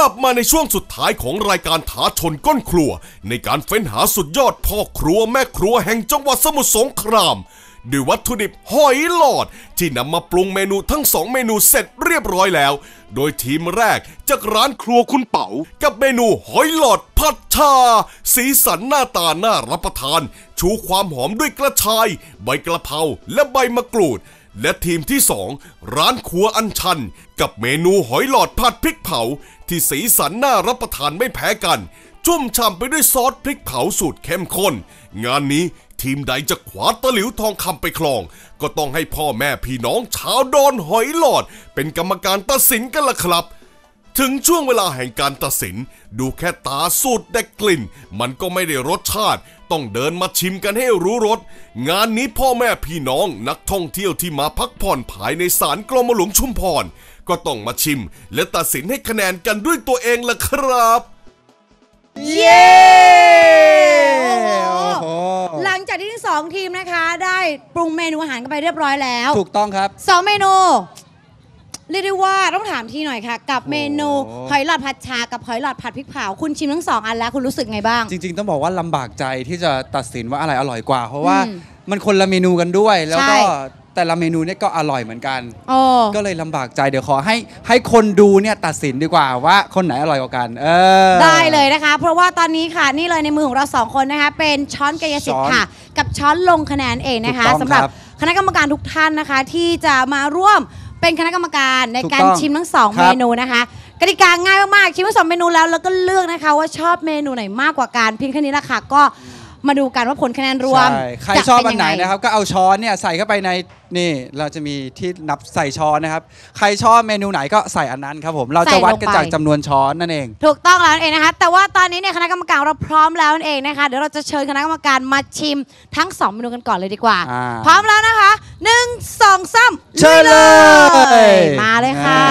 ลับมาในช่วงสุดท้ายของรายการท้าชนก้นครัว ในการเฟ้นหาสุดยอดพ่อครัวแม่ครัวแห่งจังหวัดสมุทรสงครามด้วยวัตถุดิบหอยหลอด ที่นำมาปรุงเมนูทั้งสองเมนูเสร็จเรียบร้อยแล้ว โดยทีมแรกจากร้านครัวคุณเป๋า กับเมนูหอยหลอดผัดชา สีสันหน้าตาน่ารับประทาน ชูความหอมด้วยกระชาย ใบกระเพราและใบมะกรูด และทีมที่สองร้านครัวอันชัน กับเมนูหอยหลอดผัดพริกเผา ที่สีสันน่ารับประทานไม่แพ้กัน ชุ่มฉ่ำไปด้วยซอสพริกเผาสูตรเข้มข้น งานนี้ทีมใดจะขวาตะหลิวทองคำไปครอง ก็ต้องให้พ่อแม่พี่น้องชาวดอนหอยหลอด เป็นกรรมการตัดสินกันละครับ ถึงช่วงเวลาแห่งการตัดสิน ดูแค่ตาสูดแต่กลิ่น มันก็ไม่ได้รสชาติ ต้องเดินมาชิมกันให้รู้รส งานนี้พ่อแม่พี่น้องนักท่องเที่ยวที่มาพักผ่อนภายในศาลกรมหลวงชุมพร ก็ต้องมาชิม และตัดสินให้คะแนนกันด้วยตัวเองละครับ เย้โอ้โหหลังจากที่ทั้งสองทีมนะคะ ได้ปรุงเมนูอาหารกันไปเรียบร้อยแล้วถูกต้องครับสองเมนูเรียกได้ว่าต้องถามทีหน่อยค่ะ กับเมนูโอ้หอยหลอดผัดชากับหอยหลอดผัดพริกเผาคุณชิมทั้งสองอันแล้วคุณรู้สึกไงบ้าง จริง ๆ ต้องบอกว่าลำบากใจที่จะตัดสินว่าอะไรอร่อยกว่า เพราะว่าอืมมันคนละเมนูกันด้วย แล้วใช่ก็ แต่ละเมนูเนี่ยก็อร่อยเหมือนกันโอ้ก็เลยลำบากใจเดี๋ยวขอให้ให้คนดูเนี่ยตัดสินดีกว่าว่าคนไหนอร่อยกว่ากัน เออ ได้เลยนะคะ เพราะว่าตอนนี้ค่ะนี่เลยในมือของเราสองคนนะคะเป็นช้อนกายสิทธิ์ช้อนค่ะ กับช้อนลงคะแนนเองนะคะถูกต้องสำหรับครับคณะกรรมการทุกท่านนะคะ ที่จะมาร่วมเป็นคณะกรรมการในถูกการต้องชิมทั้งสองครัเมบนูนะคะกติกาง่ายมากๆชิมทั้งสองเมนูแล้วแล้วก็เลือกนะคะ ว่าชอบเมนูไหนมากกว่ากันเพียงแค่นี้ละค่ะก็ มาดูกันว่าผลคะแนนรวมใช่ใครจะชอบเป็อันไหนยังงนะครับ ก็เอาช้อนเนี่ยใส่เข้าไปในนี่เราจะมีที่นับใส่ช้อนนะครับ ใครชอบเมนูไหนก็ใส่อันนั้นครับผม เราจะวัดกันจากจำนวนช้อนนั่นเอง ถูกต้องแล้วนั่นเองนะคะ แต่ว่าตอนนี้เนี่ยคณะกรรมการเราพร้อมแล้วนั่นเองนะคะ เดี๋ยวเราจะเชิญคณะกรรมการมาชิมทั้ง 2 เมนูกันก่อนเลยดีกว่า อ่า พร้อมแล้วนะคะ 1 2 3เชิญเลย มาเลยค่ะ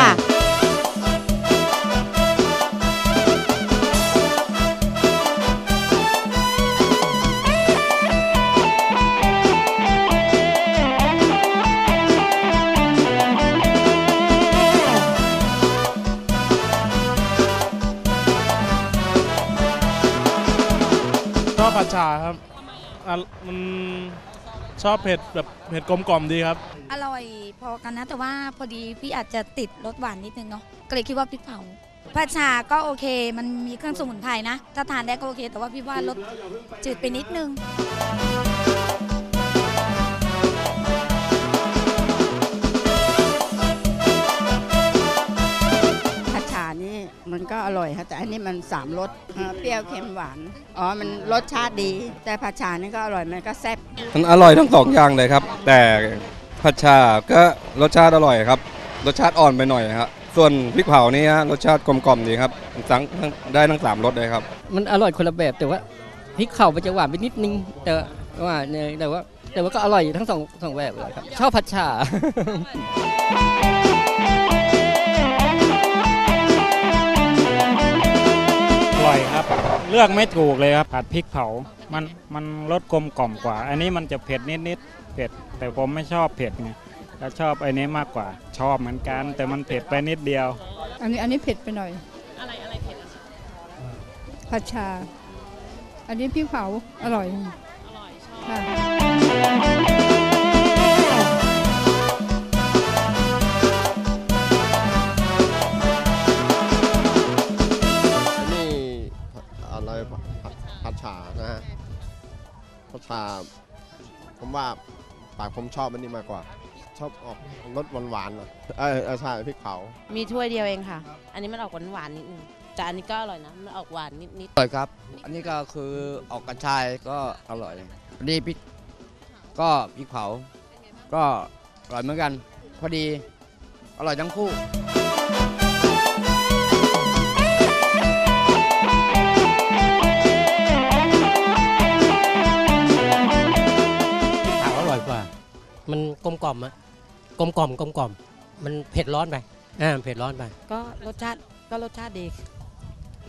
อบผัดฉาครับอะมันชอบเผ็ดแบบเผ็ดกลมกล่อมดีครับ อร่อยพอกันนะ แต่ว่าพอดีพี่อาจจะติดรสหวานนิดนึงเนาะก็เลยคิดว่าพริกเผาผัดชาก็โอเค มันมีเครื่องสมุนไพรนะ ถ้าทานได้ก็โอเค แต่ว่าพี่ว่ารสจืดไปนิดนึง อร่อยค่ะแต่อันนี้มันสามรสเอ่อเปรี้ยวเค็มหวานอ๋อมันรสชาติดี แต่ผัดฉานี่ก็อร่อยมันก็แซ่บมันอร่อยทั้งสองอย่างเลยครับ แต่ผัดชาก็รสชาติอร่อยครับ รสชาติอ่อนไปหน่อยครับส่วนพริกเผานี่ฮะรสชาติกลมกล่อมดีครับทั้งทั้งได้ทั้งสามรสเลยครับ มันอร่อยคนละแบบแต่ว่าพริกเข่ามันจะหวานไปนิดนึง แต่ว่าเนี่ยแต่ว่าแต่ว่าก็อร่อยทั้งสองสองแบบเลยครับชอบผัดฉา อร่อยครับ เลือกไม่ถูกเลยครับผัดพริกเผา มันมันรสกลมกล่อมกว่า อันนี้มันจะเผ็ดนิดนิดๆเผ็ด แต่ผมไม่ชอบเผ็ดไงแล้วชอบไอ้นี้มากกว่า ชอบเหมือนกัน แต่มันเผ็ดไปนิดเดียว อันนี้อันนี้เผ็ดไปหน่อย อะไรอะไรเผ็ดผัดชา อันนี้พริกเผาอร่อยอร่อยชอบ ผัดฉาผมว่าปากผมชอบอันนี้มากกว่า ชอบออกรสหวานๆหน่อยเออเออใช่พริกเผามีถ้วยเดียวเองค่ะ อันนี้มันออกหวานหวานๆนิดนึงแต่อันนี้ก็อร่อยนะ มันออกหวานนิดๆอร่อยครับ อันนี้ก็คือออกกระชายก็อร่อยอันนี้พริกก็พริกเผา ก็อร่อยเหมือนกัน พอดี อร่อยทั้งคู่ ลมกล่อมอะกลมกล่อมกลมกล่อม มันเผ็ดร้อนไปอ่าเผ็ดร้อนไป ก็รสชาติก็รสชาติดี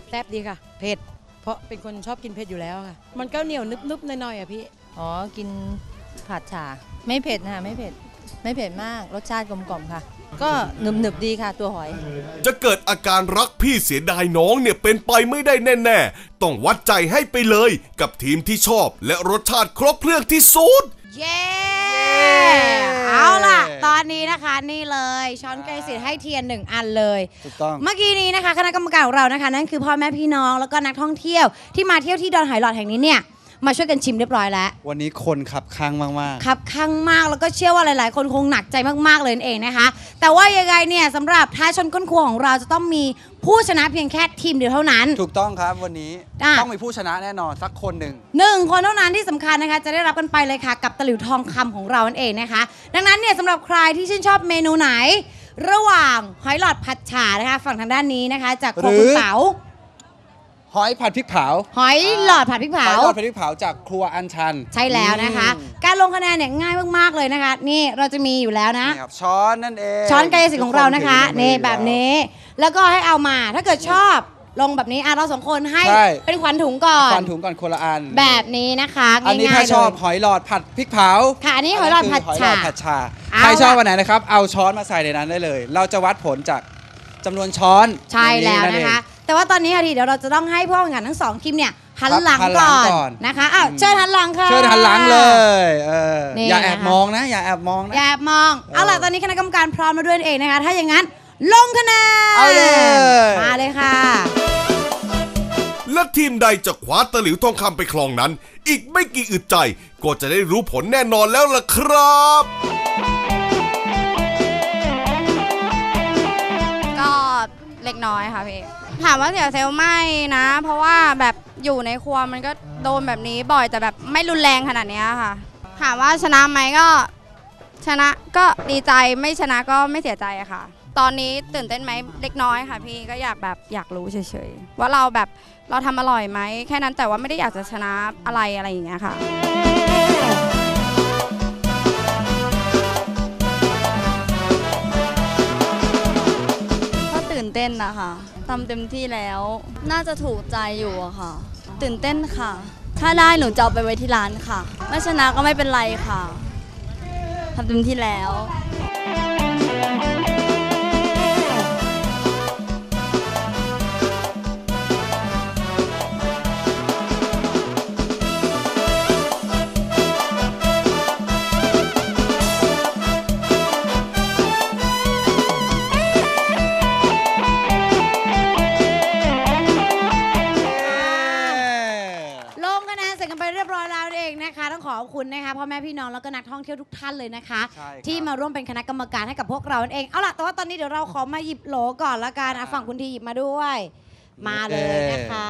แซ่บดีค่ะ เผ็ด เพราะเป็นคนชอบกินเผ็ดอยู่แล้วค่ะ มันก็เหนียวนึบๆหน่อยๆอะพี่ อ๋อ กินผัดฉาไม่เผ็ดนะคะไม่เผ็ด ไม่เผ็ดมาก รสชาติกลมกล่อมค่ะ ก็หนึบหนึบๆดีค่ะ ตัวหอย จะเกิดอาการรักพี่เสียดายน้องเนี่ยเป็นไปไม่ได้แน่ๆ ต้องวัดใจให้ไปเลย กับทีมที่ชอบ และรสชาติครบเครื่องที่สุด เย้ เอาล่ะ ตอนนี้นะคะนี่เลยช้อนไกรสิทธิ์ให้เทียนหนึ่งอันเลย ถูกต้อง เมื่อกี้นี้นะคะคณะกรรมการของเรานะคะ นั่นคือพ่อแม่พี่น้องแล้วก็นักท่องเที่ยวที่มาเที่ยวที่ดอนหอยหลอดแห่งนี้เนี่ย มาช่วยกันชิมเรียบร้อยแล้ว วันนี้คนขับข้างมากครับข้างมากแล้วก็เชื่อว่าหลาย ๆ คนคงหนักใจมากๆเลยนั่นเองนะคะ แต่ว่ายังไงเนี่ยสำหรับท้าชนก้นครัวของเราจะต้องมีผู้ชนะเพียงแค่ทีมเดียวเท่านั้นๆถูกต้องครับวันนี้อะ ต้องมีผู้ชนะแน่นอนสักคนหนึ่ง หนึ่งคนเท่านั้นที่สำคัญนะคะ จะได้รับกันไปเลยค่ะ กับตะหลิวทองคำของเรานั่นเองนะคะ ดังนั้นเนี่ยสำหรับใครที่ชื่นชอบเมนูไหน ระหว่างหอยหลอดผัดฉ่านะคะ ฝั่งทางด้านนี้นะคะ จากครัวคุณเต๋า หอยผัดพริกเผาหอยหลอดผัดพริกหเผา อยทอดผัดพริกเผาจากครัวอันชันใช่แล้วนะคะ การลงคะแนนเนี่ยง่ายมากๆเลยนะคะ นี่เราจะมีอยู่แล้วนะ นี่ครับช้อนนั่นเองช้อนกายสิทธิ์ของเรานะคะทุกถือนี่ใมือแบบนี้ แล้วก็ให้เอามาถ้าเกิดชอบลงแบบนี้อะเราสองคนให้ใช่เป็นขวัญถุงก่อนฟันถุงก่อนคนละอัน แบบนี้นะคะอันนี้ง่าถ้ายๆชอบเลย หอยหลอดผัดพริกเผาค่ะอันนี้หอยหลอดผัดคืหอยหลฉ่าอดผัดชาเอาใครชอบล่ะวันไหนนะครับ เอาช้อนมาใส่ในนั้นได้เลย เราจะวัดผลจากจำนวนช้อนใช่แล้วในะคะ แต่ว่าตอนนี้ค่ะทีเดี๋ยวเราจะต้องให้ผู้แข่งขันทั้งสองทีมเนี่ยหันครับหลังหันหลัก่งอนก่อนนะคะอ้าวเชิญหันหลังค่ะเชิญหันหลังเลยเออนี่อย่าแอบนะคะมองนะ อย่าแอบมองนะอย่าแอบมองเอาล่ะเออตอนนี้คณะกรรมการพร้อมแล้วด้วยนั่นเองนะคะ ถ้าอย่างนั้น ลงคะแนนเอาเลยมาเลยค่ะและทีมใดจะคว้าตะหลิวทองคำไปครองนั้น อีกไม่กี่อึดใจ ก็จะได้รู้ผลแน่นอนแล้วล่ะครับก็เล็กน้อยค่ะพี่ ถามว่าเสียเซลลไม่นะ เพราะว่าแบบอยู่ในครัวมันก็โดนแบบนี้บ่อยแต่แบบไม่รุนแรงขนาดเนี้ยค่ะ ถามว่าชนะไหมก็ ชนะก็ดีใจไม่ชนะก็ไม่เสียใจอะค่ะ ตอนนี้ตื่นเต้นไหมเล็กน้อยค่ะ พี่ก็อยากแบบอยากรู้เฉยๆว่าเราแบบเราทำอร่อยไหมแค่นั้นแต่ว่าไม่ได้อยากจะชนะอะไรอะไรอย่างเงี้ยค่ะ ก็ตื่นเต้นนะคะ ทำเต็มที่แล้ว น่าจะถูกใจอยู่อะค่ะ ตื่นเต้นค่ะ ถ้าได้หนูจะเอาไปไว้ที่ร้านค่ะ ไม่ชนะก็ไม่เป็นไรค่ะทำเต็มที่แล้ว พ่อแม่พี่น้องแล้วก็นักท่องเที่ยวทุกท่านเลยนะคะ ใช่ครับ ที่มาร่วมเป็นคณะกรรมการให้กับพวกเรานั่นเองเอาล่ะแต่ว่าตอนนี้เดี๋ยวเราขอมาหยิบโหลก่อนละกันอะฝั่งคุณทีหยิบมาด้วย มาเลยนะคะ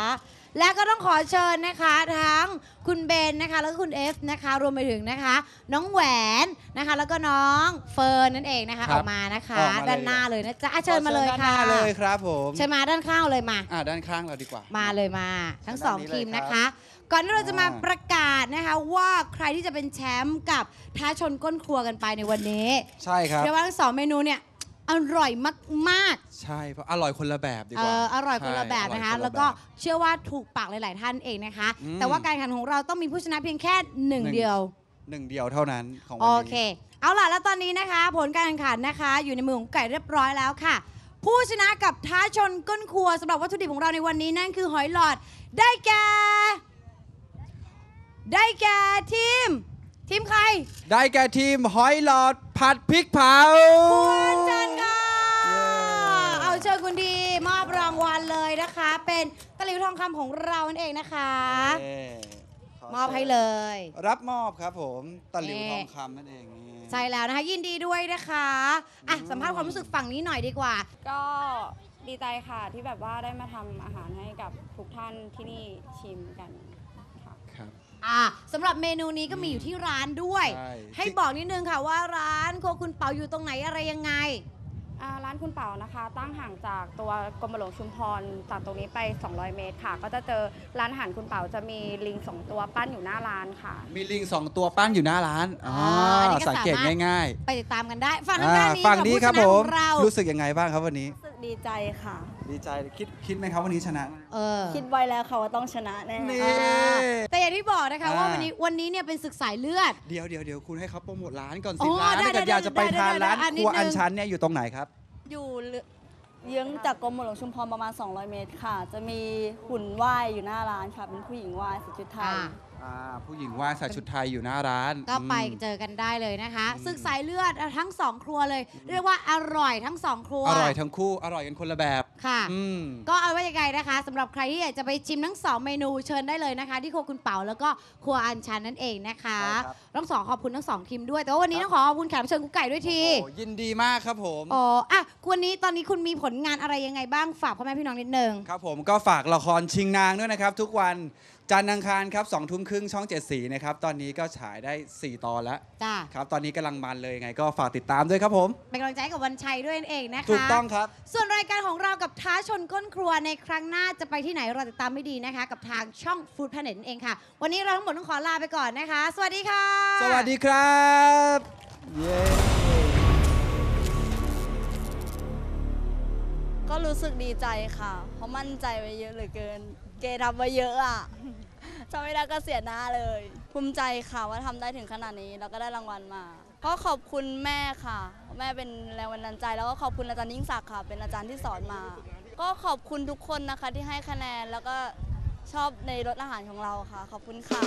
และก็ต้องขอเชิญนะคะทั้งคุณเบนนะคะ แล้วก็คุณเอฟนะคะ รวมไปถึงนะคะ น้องแหวนนะคะ แล้วก็น้องเฟิร์นนั่นเองนะคะ ครัอบอกมานะคะ ออกมาเลย ด้านหน้าเลยนะจ๊ะอะเชิญมาเลยขอค่ะด้านหน้าเลยครับผมเชิญมาด้านข้างเลยมา อ่าด้านข้างเราดีกว่า มาเลยมาทั้งสองด้านนี้เลยทีมนะครัคะบก่อนที่เราจะมาอ่า ประกาศนะคะว่าใครที่จะเป็นแชมป์กับท้าชนก้นครัวกันไปในวันนี้ใช่ครับเรียกว่าทั้งสองเมนูเนี่ย อร่อยมากใช่เพราะอร่อยคนละแบบดีๆกเอว่าออร่อยคนละแบบใช่นะคะอร่อยนแล้วก็บบ เชื่อว่าถูกปากหลาย ๆ ท่านเองนะคะ อืม แต่ว่าการแข่งขันของเราต้องมีผู้ชนะเพียงแค่หนึ่งหนึ่งเดียว หนึ่งเดียวเท่านั้นของวันโอนี้ เค เอาล่ะ แล้วตอนนี้นะคะ ผลการแข่งขันนะคะ อยู่ในมือของไก่เรียบร้อยแล้วค่ะ ผู้ชนะกับท้าชนก้นครัวสำหรับวัตถุดิบของเราในวันนี้นั่นคือหอยหลอด ได้แก่ ได้แก่ทีม ทีมใครได้แก่ทีมหอยหลอดผัดพริกเผาคุณจันค่ะ เอาเชิญคุณดีมอบรางวัลเลยนะคะ เป็นตะหลิวทองคำของเรานั่นเองนะคะเย้ขมอบให้เลย รับมอบครับผมตะหลิวเย้ทองคำนั่นเองนี่ ใช่แล้วนะคะยินดีด้วยนะคะอะสัมภาษณ์ความรู้สึกฝั่งนี้หน่อยดีกว่า ก็ดีใจค่ะที่แบบว่าได้มาทำอาหารให้กับทุกท่านที่นี่ชิมกันค่ะครับ อ่าสำหรับเมนูนี้ก็มีอยู่ที่ร้านด้วย ใช่ ให้บอกนิดนึงค่ะว่าร้านโครัวคุณเปาอยู่ตรงไหนอะไรยังไง อ่าร้านคุณเป๋านะคะ ตั้งห่างจากตัวกรมหลวงชุมพรจากตรงนี้ไป 200 เมตรค่ะ ก็จะเจอร้านอาหารคุณเป๋าจะมีลิงสองตัวปั้นอยู่หน้าร้านค่ะ มีลิงสองตัวปั้นอยู่หน้าร้านอ๋ออนนี้ก็สังเกตสามารถ ง่ายไปติดตามกันได้ฝั่งๆทางด้านอ่านี้ฝั่งค่ะนี้ผู้ครับชนะผขมองเรารู้สึกยังไงบ้างครับวันนี้ รู้สึกดีใจค่ะ ดีใจคิดคิดไหมครับวันนี้ชนะ เออคิดไว้แล้วค่ะว่าต้องชนะแน่นี่แต่อย่างที่บอกนะคะอ่าว่าวันนี้วันนี้เนี่ยเป็นศึกสายเลือด เดี๋ยวเดี๋ยวเดี๋ยวคุณให้เขาโปรโมทร้านก่อนอ๋สิอร้านได้ถ้าเกิดได้อยากจะไปได้ทานได้ร้านได้อะครัวนิดนึงอันชันเนี่ยอยู่ตรงไหนครับ อยู่เยื้องจากกรมหลวงชุมพรประมาณ 200 เมตรค่ะ จะมีหุ่นไหว้อยู่หน้าร้านค่ะ เป็นผู้หญิงไหว้ใส่ชุดไทย อ่า อ่าผู้หญิงว่าใส่ชุดไทยอยู่หน้าร้านก็ไปอืมเจอกันได้เลยนะคะศึกสายเลือดทั้งสองครัวเลย เรียกว่าอร่อยทั้งสองครัว อร่อยทั้งคู่อร่อยกันคนละแบบค่ะอืมก็เอาไว้ยังไงนะคะสำหรับใครที่อยากจะไปชิมทั้งสองเมนูเชิญได้เลยนะคะ ที่ครัวคุณเป๋าแล้วก็ครัวอันชันนั่นเองนะคะใช่ครับต้องสองขอบคุณทั้งสองทีมด้วยแต่ว่าวันนี้ต้องขอขอบคุณแขกรับเชิญกุ๊กไก่ด้วยทีโอ้ยินดีมากครับผมอ๋ออะวันนี้ตอนนี้คุณมีผลงานอะไรยังไงบ้างฝากพ่อแม่พี่น้องนิดนึงครับผมก็ฝากละครชิงนางด้วยนะครับ ทุกวัน จันทร์อังคารครับสองทุ่มครึ่งช่องเจ็ดสีนะครับ ตอนนี้ก็ฉายได้ 4 ตอนแล้วจ้าครับ ตอนนี้กำลังมันเลยยังไงก็ฝากติดตามด้วยครับผม เป็นกำลังใจให้กับวันชัยด้วยนั่นเองนะคะถูกต้องครับ ส่วนรายการของเรากับท้าชนก้นครัวในครั้งหน้าจะไปที่ไหนเราติดตามไม่ดีนะคะ กับทางช่อง Food Planet นั่นเองค่ะ วันนี้เราทั้งหมดต้องขอลาไปก่อนนะคะ สวัสดีค่ะ สวัสดีครับเย้ก็รู้สึกดีใจค่ะ เพราะมั่นใจไว้เยอะเหลือเกิน เกทำไว้เยอะอะทำไม่ได้ก็เสียหน้าเลย ภูมิใจค่ะว่าทำได้ถึงขนาดนี้แล้วก็ได้รางวัลมา ก็ขอบคุณแม่ค่ะ แม่เป็นแรงบันดาลใจ แล้วก็ขอบคุณอาจารย์ยิ่งศักดิ์ค่ะ เป็นอาจารย์ที่สอนมา ก็ขอบคุณทุกคนนะคะที่ให้คะแนนแล้วก็ชอบในรสอาหารของเราค่ะ ขอบคุณค่ะ